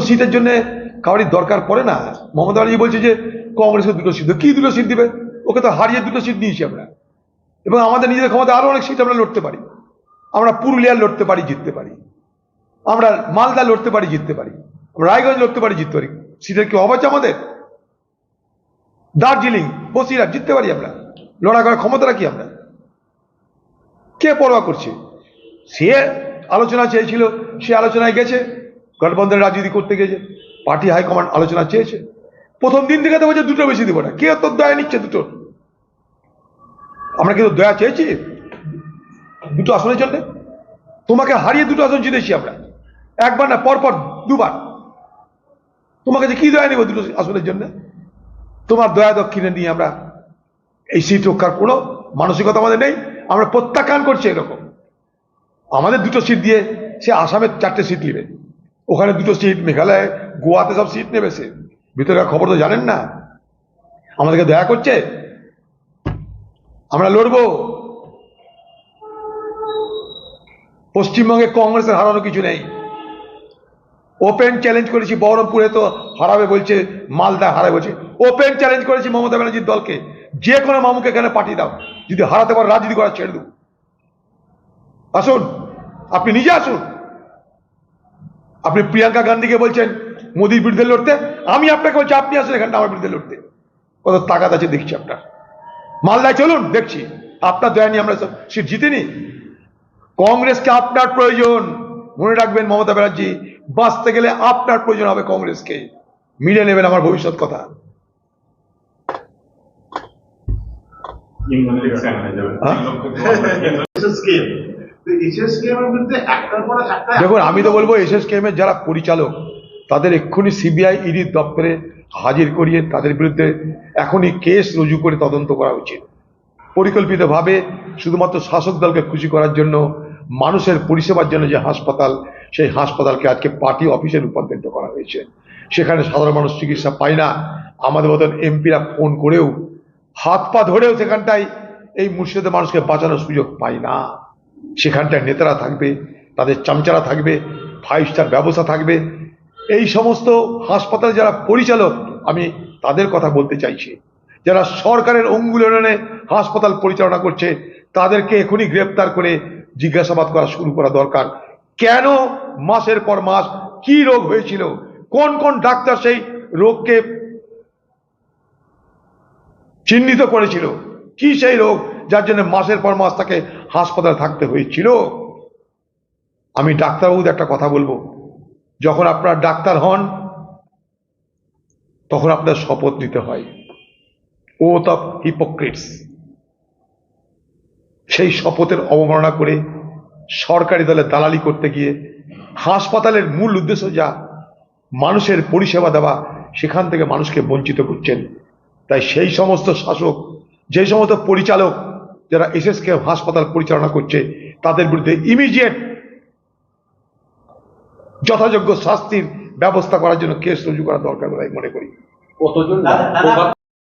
সিটের জন্য কাউরি দরকার পড়ে না। মমতা ব্যানার্জি বলছে যে কংগ্রেসকে দুটো সিট। কি দুটো সিট দিবে? ওকে তো হারিয়ে দুটো সিট নিয়েছি আমরা। এবং আমাদের নিজেদের ক্ষমতা আরও অনেক সিট আমরা লড়তে পারি। আমরা পুরুলিয়ার লড়তে পারি, জিততে পারি। আমরা মালদা লড়তে পারি, জিততে পারি। রায়গঞ্জ লড়তে পারি, জিততে পারি। সিটের কি অভাব আমাদের? দার্জিলিং, বসিরহাট, জিততে পারি আমরা। লড়া করার ক্ষমতা রাখি আমরা? কে পরোয়া করছে? সে আলোচনা চেয়েছিল, সে আলোচনায় গেছে। গঠবন্ধনের রাজনীতি করতে গেছে পার্টি হাইকমান্ড আলোচনা চেয়েছে। প্রথম দিন থেকে তো বলছে দুটো বেশি দিব না। কে তোর দয়া নিচ্ছে দুটো? আমরা কিন্তু দয়া চেয়েছি দুটো আসনের জন্য। তোমাকে হারিয়ে দুটো আসন জিতেছি আমরা। একবার না, পরপর দুবার। তোমাকে যে কি দয়া নেব দুটো আসনের জন্য? তোমার দয়া দক্ষিণে নিয়ে আমরা এই সিট রক্ষার কোনো মানসিকতা আমাদের নেই। আমরা প্রত্যাখ্যান করছি এরকম। আমাদের দুটো সিট দিয়ে সে আসামের চারটে সিট নেবে। ওখানে দুটো সিট মেঘালয়, গোয়াতে সব সিট নেবে সে। ভিতরকার খবর তো জানেন না। আমাদেরকে দয়া করছে। আমরা লড়বো। পশ্চিমবঙ্গে কংগ্রেসের হারানো কিছু নেই। ওপেন চ্যালেঞ্জ করেছি বহরমপুরে তো হারাবে বলছে, মালদা হারাবে বলছে। ওপেন চ্যালেঞ্জ করেছি মমতা ব্যানার্জির দলকে। যে কোনো মামুকে এখানে পাঠিয়ে দাও। যদি হারাতে পারো রাজনীতি করা ছেড়ে দেবো। আসুন। আপনি নিজে আসুন। আপনি প্রিয়াঙ্কা গান্ধীকে বলছেন মোদির বিরুদ্ধে লড়তে? আমি আপনাকে বলছি আপনি আসুন এখানটা আমার বিরুদ্ধে লড়তে। কত তাকাত আছে দেখছি আপনার। মালদায় চলুন দেখছি। আপনার দয়া নিয়ে আমরা সব সিট জিতিনি। কংগ্রেসকে আপনার প্রয়োজন। মনে রাখবেন মমতা ব্যানার্জি বাঁচতে গেলে আপনার প্রয়োজন হবে কংগ্রেসকে। মিলে নেবেন আমার ভবিষ্যৎ কথা। হ্যাঁ? দেখুন, আমি তো বলব এসএসকেএম এর যারা পরিচালক, তাদের এক্ষুনি সিবিআই ইডির দপ্তরে হাজির করিয়ে তাদের বিরুদ্ধে এখনই কেস রুজু করে তদন্ত করা উচিত। পরিকল্পিতভাবে শুধুমাত্র শাসক দলকে খুশি করার জন্য, মানুষের পরিষেবার জন্য যে হাসপাতাল, সেই হাসপাতালকে আজকে পার্টি অফিসে রূপান্তরিত করা হয়েছে। সেখানে সাধারণ মানুষ চিকিৎসা পায় না। আমাদের মতন এমপিরা ফোন করেও হাত পা ধরেও সেখানটায় এই মুর্শিদের মানুষকে বাঁচানোর সুযোগ পায় না। সেখানটায় নেতারা থাকবে, তাদের চামচারা থাকবে ফাইভ স্টার ব্যবস্থা থাকবে। এই সমস্ত হাসপাতালে যারা পরিচালক, আমি তাদের কথা বলতে চাইছি। যারা সরকারের অঙ্গুলনে হাসপাতাল পরিচালনা করছে, তাদেরকে এখনই গ্রেপ্তার করে জিজ্ঞাসাবাদ করা শুরু করা দরকার। কেন মাসের পর মাস কি রোগ হয়েছিল? কোন কোন ডাক্তার সেই রোগকে চিহ্নিত করেছিল? কি সেই রোগ? যার জন্য মাসের পর মাস তাকে হাসপাতালে থাকতে হয়েছিল। আমি ডাক্তারবাবুদের একটা কথা বলব। যখন আপনার ডাক্তার হন, তখন আপনার শপথ নিতে হয়। ওথ অফ হিপোক্রিটস সেই শপথের অবমাননা করে সরকারি দলে দালালি করতে গিয়ে হাসপাতালের মূল উদ্দেশ্য যা, মানুষের পরিষেবা দেওয়া, সেখান থেকে মানুষকে বঞ্চিত করছেন। তাই সেই সমস্ত শাসক, যে সমস্ত পরিচালক যারা এসএসকে হাসপাতাল পরিচালনা করছে তাদের বিরুদ্ধে ইমিডিয়েট যথাযোগ্য শাস্তির ব্যবস্থা করার জন্য কেস রুজু করা দরকার বলে আমি মনে করি। কতজন?